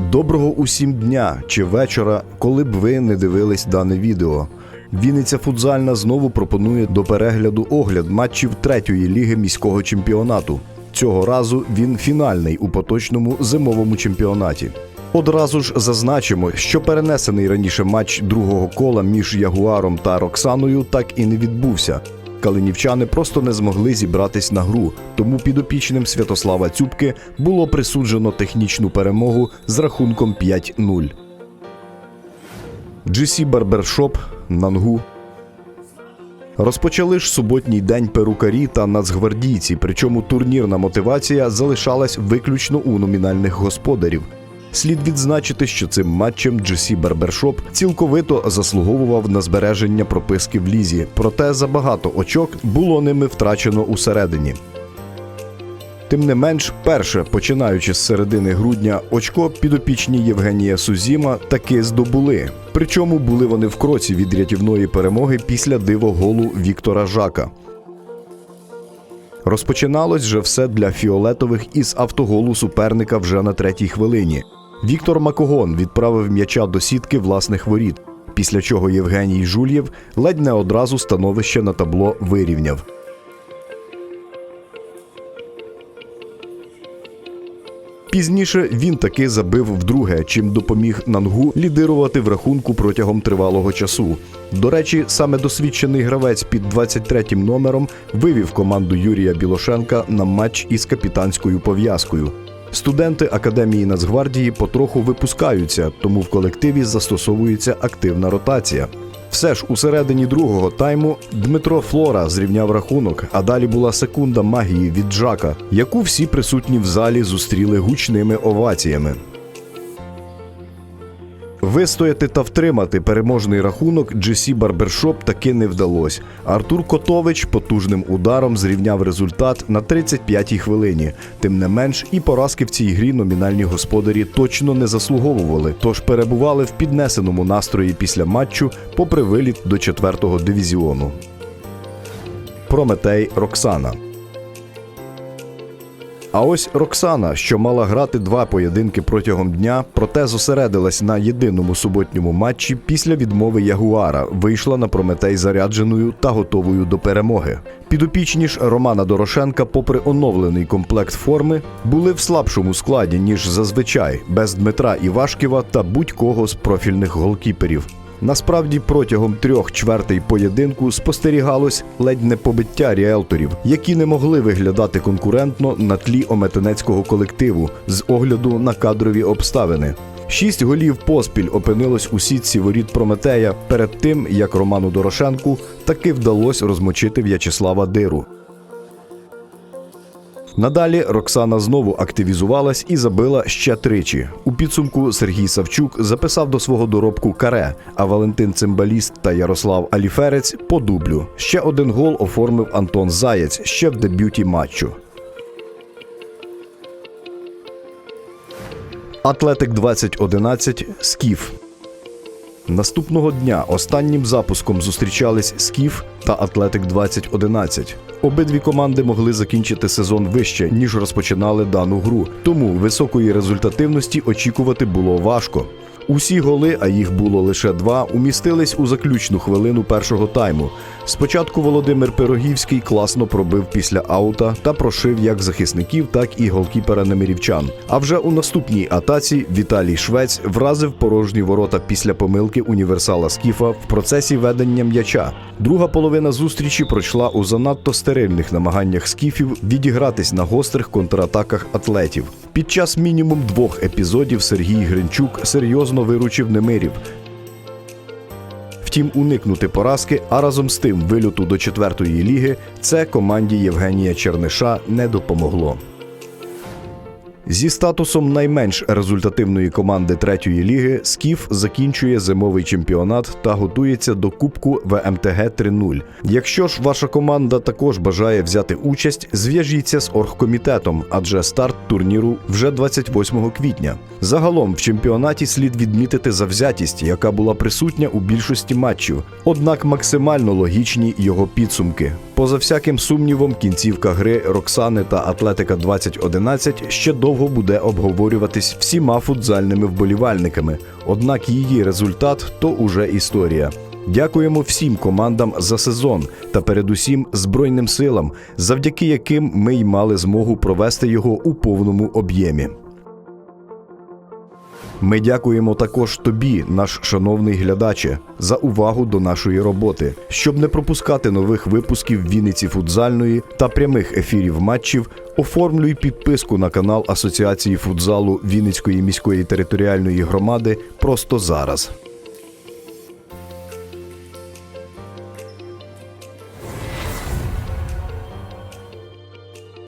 Доброго усім дня чи вечора, коли б ви не дивились дане відео. Вінниця футзальна знову пропонує до перегляду огляд матчів третьої ліги міського чемпіонату. Цього разу він фінальний у поточному зимовому чемпіонаті. Одразу ж зазначимо, що перенесений раніше матч другого кола між Ягуаром та Роксаною так і не відбувся. Калинівчани просто не змогли зібратись на гру, тому підопічним Святослава Цюбки було присуджено технічну перемогу з рахунком 5-0. GC Barbershop, Нангу. Розпочали ж суботній день перукарі та нацгвардійці, причому турнірна мотивація залишалась виключно у номінальних господарів. Слід відзначити, що цим матчем GC Barbershop цілковито заслуговував на збереження прописки в лізі, проте забагато очок було ними втрачено усередині. Тим не менш, перше, починаючи з середини грудня, очко підопічні Євгенія Сузіма таки здобули. Причому були вони в кроці від рятівної перемоги після дивоголу Віктора Жака. Розпочиналось же все для фіолетових із автоголу суперника вже на третій хвилині. Віктор Макогон відправив м'яча до сітки власних воріт, після чого Євгеній Жульєв ледь не одразу становище на табло вирівняв. Пізніше він таки забив вдруге, чим допоміг Нангу лідирувати в рахунку протягом тривалого часу. До речі, саме досвідчений гравець під 23-м номером вивів команду Юрія Білошенка на матч із капітанською пов'язкою. Студенти Академії Нацгвардії потроху випускаються, тому в колективі застосовується активна ротація. Все ж у середині другого тайму Дмитро Флора зрівняв рахунок, а далі була секунда магії від Жака, яку всі присутні в залі зустріли гучними оваціями. Вистояти та втримати переможний рахунок GC Barbershop таки не вдалося. Артур Котович потужним ударом зрівняв результат на 35-й хвилині. Тим не менш, і поразки в цій грі номінальні господарі точно не заслуговували, тож перебували в піднесеному настрої після матчу, попри виліт до 4-го дивізіону. Прометей Роксана. А ось Роксана, що мала грати два поєдинки протягом дня, проте зосередилась на єдиному суботньому матчі після відмови Ягуара, вийшла на Прометей зарядженою та готовою до перемоги. Підопічні ж Романа Дорошенка, попри оновлений комплект форми, були в слабшому складі ніж зазвичай, без Дмитра Івашківа та будь-кого з профільних голкіперів. Насправді протягом трьох чвертей поєдинку спостерігалось ледь не побиття ріелторів, які не могли виглядати конкурентно на тлі ометенецького колективу з огляду на кадрові обставини. Шість голів поспіль опинилось у сітці воріт Прометея перед тим, як Роману Дорошенку таки вдалося розмочити В'ячеслава Диру. Надалі Роксана знову активізувалась і забила ще тричі. У підсумку Сергій Савчук записав до свого доробку каре, а Валентин Цимбаліст та Ярослав Аліферець по дублю. Ще один гол оформив Антон Заєць ще в дебюті матчу. Атлетик 2011 Скіф. Наступного дня останнім запуском зустрічались Скіф та Атлетик 2011. Обидві команди могли закінчити сезон вище, ніж розпочинали дану гру, тому високої результативності очікувати було важко. Усі голи, а їх було лише два, умістились у заключну хвилину першого тайму. Спочатку Володимир Пирогівський класно пробив після аута та прошив як захисників, так і голкіпера немирівчан. А вже у наступній атаці Віталій Швець вразив порожні ворота після помилки універсала Скіфа в процесі ведення м'яча. Друга половина зустрічі пройшла у занадто стерильних намаганнях скіфів відігратись на гострих контратаках атлетів. Під час мінімум двох епізодів Сергій Гринчук серйозно виручив немирів. Втім, уникнути поразки, а разом з тим вильоту до четвертої ліги, це команді Євгенія Черниша не допомогло. Зі статусом найменш результативної команди третьої ліги Скіф закінчує зимовий чемпіонат та готується до Кубку ВМТГ 3.0. Якщо ж ваша команда також бажає взяти участь, зв'яжіться з оргкомітетом, адже старт турніру вже 28 квітня. Загалом в чемпіонаті слід відмітити завзятість, яка була присутня у більшості матчів, однак максимально логічні його підсумки. Поза всяким сумнівом, кінцівка гри Роксани та Атлетика 2011 ще довго буде обговорюватись всіма футзальними вболівальниками. Однак її результат то уже історія. Дякуємо всім командам за сезон та передусім Збройним силам, завдяки яким ми й мали змогу провести його у повному об'ємі. Ми дякуємо також тобі, наш шановний глядаче, за увагу до нашої роботи. Щоб не пропускати нових випусків Вінниці футзальної та прямих ефірів матчів, оформлюй підписку на канал Асоціації футзалу Вінницької міської територіальної громади просто зараз.